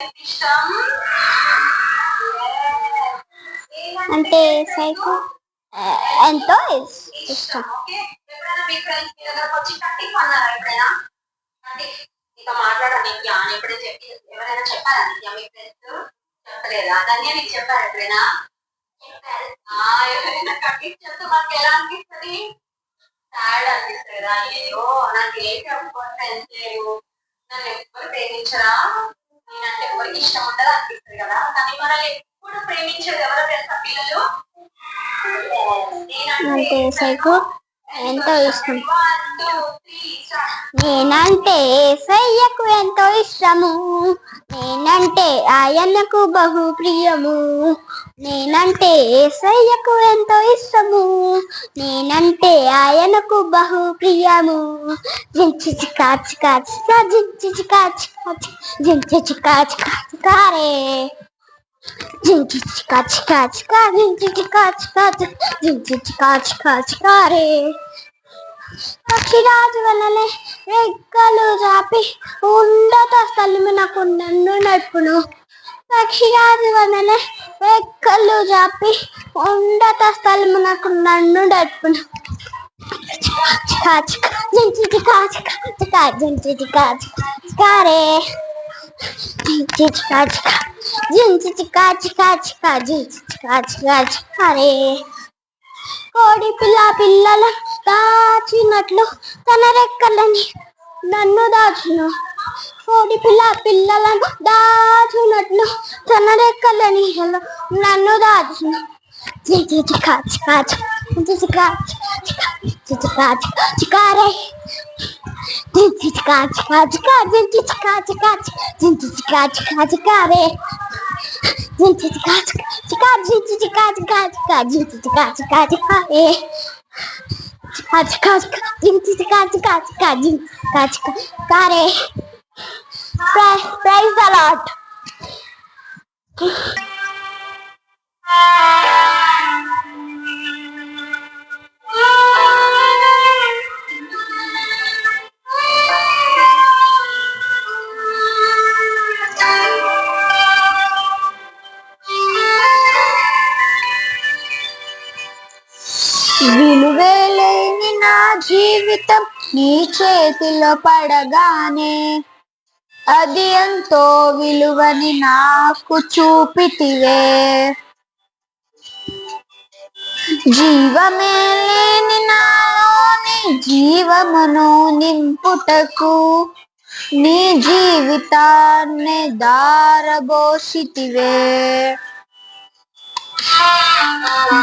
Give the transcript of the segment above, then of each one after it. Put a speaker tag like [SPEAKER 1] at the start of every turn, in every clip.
[SPEAKER 1] ఇష్టం
[SPEAKER 2] అంటే సైకో ఎంతో ఇష్టం
[SPEAKER 1] ఓకే ఎప్పుడైనా వచ్చి ఎప్పుడైనా చెప్పి ఎవరైనా చెప్పారా మీ ఫ్రెండ్స్ చెప్పలేదా దాన్ని నీకు చెప్పారు ఎప్పుడైనా చెప్పారు ఎవరైనా కట్టింగ్ చెప్తే మనకి ఎలా అనిపిస్తుంది సాడ్ అనిపిస్తుంది కదా అయ్యో నాకు ఏం చెప్పుకోని నన్ను ఎవ్వరు ప్రేమించరా? నేనంటే ఎవరికి ఇష్టం ఉండదు అనిపిస్తుంది కదా. కానీ మనల్ని ఎప్పుడు ప్రేమించేది ఎవరో తెలుసా పిల్లలు?
[SPEAKER 2] సైకో ఎంతో ఇష్టం. నేనంటే ఏసయ్యకు ఎంతో ఇష్టము. నేనంటే ఆయనకు బహు ప్రియము నేనంటే ఏసయ్యకు ఎంతో ఇష్టము నేనంటే ఆయనకు బహు ప్రియము జించి కాచి కాచి జించి కాచి కాచి జించి కాచి కాచి కారే జించి కాచి కాచి కా జించి కాచి కాచి జించి కాచి కాచి కారే పక్షిరాజు వలనే రెక్కలు చాపి ఉండత స్థలమునకు నన్ను నడుపును పక్షిరాజు వలనే రెక్కలు చాపి ఉండత స్థలమునకు నన్ను నడుపును కాచి జించి కాచి కాచి జించి కాచి కారే జించి కాచి జించి కాచి కాచి జించి కాచి కాచి కారే కోడి పిల్ల పిల్లలు దాచినట్లు తన రెక్కలని నన్ను దాచును కోడి పిల్ల పిల్లలను దాచునట్లు తన రెక్కలని నన్ను దాచును చిచి కాచి కాచి చిచి కాచి చిచి కాచి చికారే చిచి కాచి కాచి కాచి చిచి కాచి కాచి చిచి కాచి కాచి కారే చిచి కాచి కాచి చిచి కాచి కాచి కాచి చిచి కాచి కాచి కారే కాచి ప్రైజ్ ద లాట్ విలువేలేని నా జీవితం నీ చేతిలో పడగానే అది ఎంతో విలువని నాకు చూపితివే. జీవమే లేని నాలోని జీవమును నింపుటకు నీ జీవితాన్ని దారబోసితివే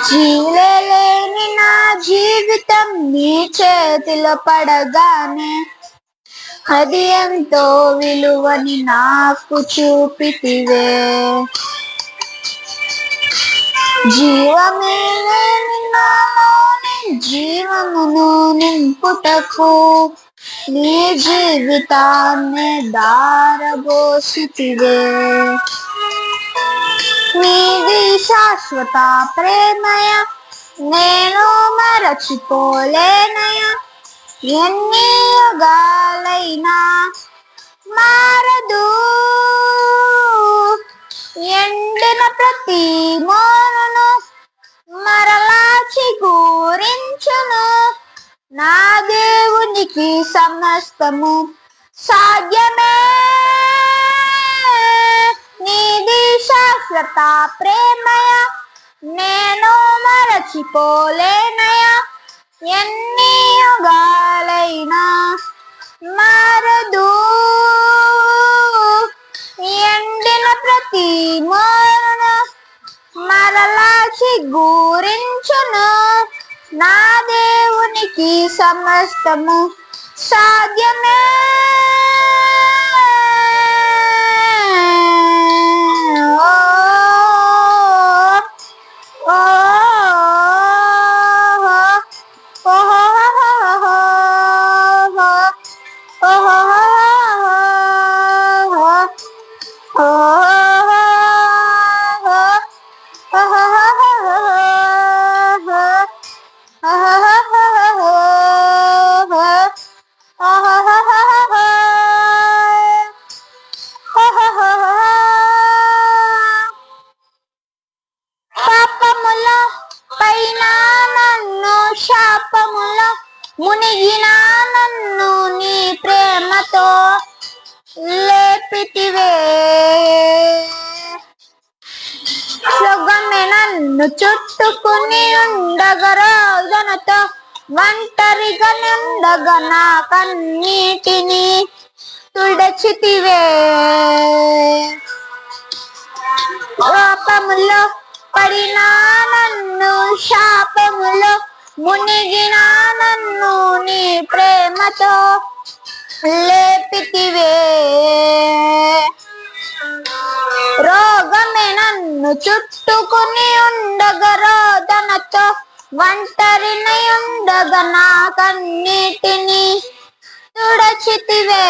[SPEAKER 2] జీవలేని నా జీవితం నీ చేతిలో పడగానే అది ఎంతో విలువని నాకు చూపితివే. జీవమే జీవమును నింపుటకు నీ జీవితాన్ని దారబోసితివే నీది శాశ్వత ప్రేమయ నేను మరచిపోలేనయా. ఎన్ని యుగాలైనా మారదు. ఎండిన ప్రతి మోనను మరలా చిగురించును. నా దేవునికి సమస్తము సాధ్యమే. నీది శాశ్వత ప్రేమయ? నేను మరచిపోలేనయా? ఎన్ని యుగాలైనా మారదు. ఎండిన ప్రతి మరణ మరలా చిగురించును నా దేవునికి సమస్తము సాధ్యమే. లేపితివే. నన్ను చుట్టుకుని ఉండగరోజనతో ఒంటరిగా నుండగా నా కన్నీటిని తుడచితివే. పాపములో పడినా నన్ను శాపములో మునిగినా నన్ను నీ ప్రేమతో లేపితివే. రోగమే నన్ను చుట్టుకుని ఉండగా రోదనతో ఒంటరినై ఉండగా నా కన్నీటిని తుడచితివే.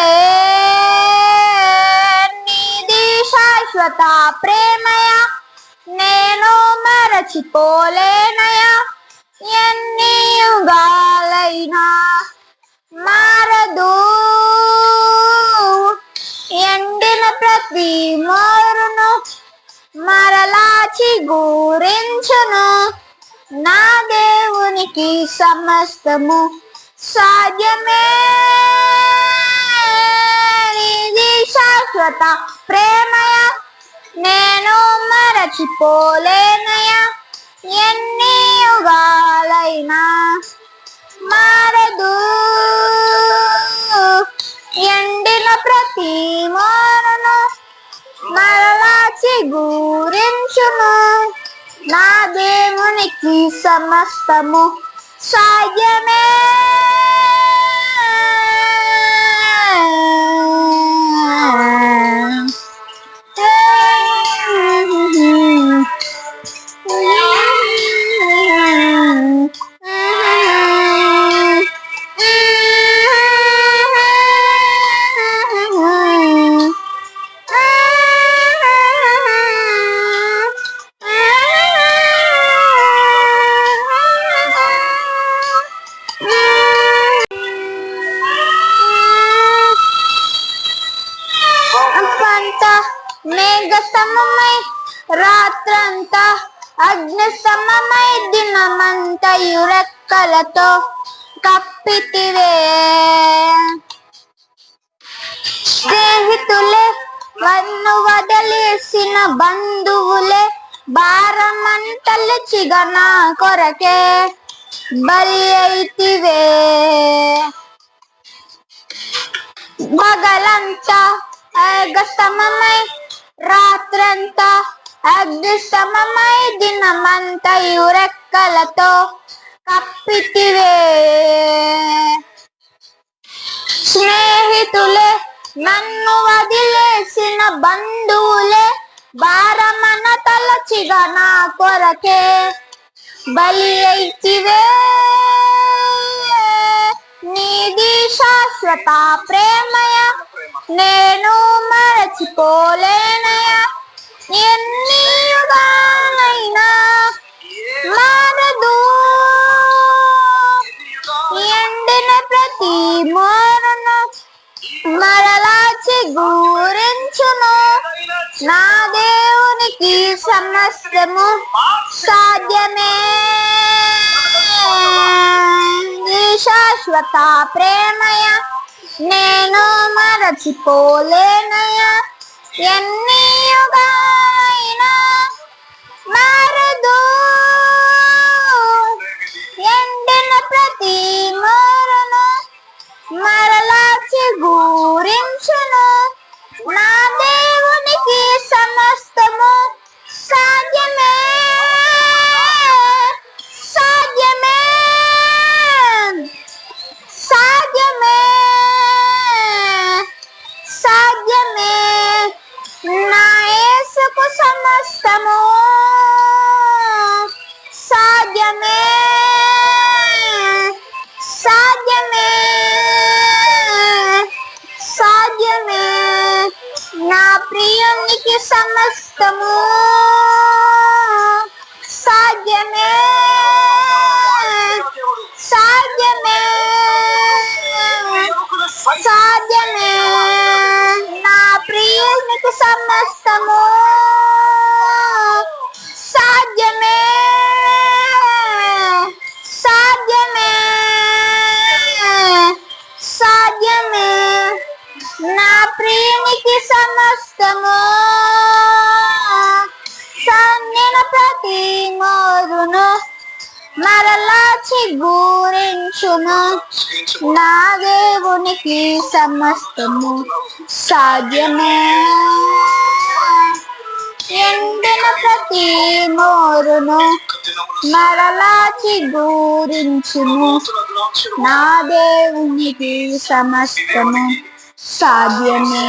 [SPEAKER 2] నీది శాశ్వత ప్రేమయ? నేను మరచిపోలేనయా? ఎన్ని యుగాలైనా మారదు. ఎండిన ప్రతి మోరును మరలా చిగురించును నా దేవునికి సమస్తము సాధ్యమే. ఇది శాశ్వత ప్రేమయ. నేను మరచిపోలేనయ. ఎన్ని యుగాలైనా మారదు. ప్రతి మోరను మరలా చిగురించును నా దేవునికి సమస్తము సాధ్యమే. రెక్కలతో కప్పితివే. స్నేహితులే వన్ను వదిలేసిన బంధువులే భారమంటలు చిగన కొరకే బలి అయితివే. పగలంతా అగస్తమమై రాత్రంతా అగ్నిస్తమమై దినమంతయు రెక్కలతో కప్పితివే స్నేహితులే నన్ను వదిలేసిన బంధువులే భారమన తలచిగా నా కొరకే బలి అయితివే నీది శాశ్వత ప్రేమయ నేను మరచిపోలేనయ ఎన్ని యుగాలైనా మారదు నా దేవునికి సమస్తము సాధ్యమే. నీ శాశ్వత ప్రేమయ నేను మరచిపోలేనయ ఎన్నీయో నా ప్రియునికి సమస్తము సాధ్యమే. సాధ్యమే. సాధ్యమే. నా ప్రియునికి సమస్తము నా దేవునికి సమస్తము సాధ్యమే. ఎండిన ప్రతి మోరును మరలా చిగురించును నా దేవునికి సమస్తము సాధ్యమే.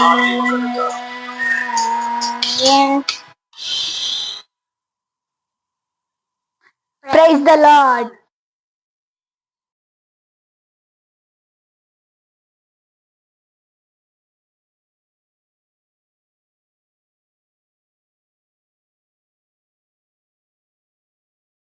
[SPEAKER 2] Praise the lord.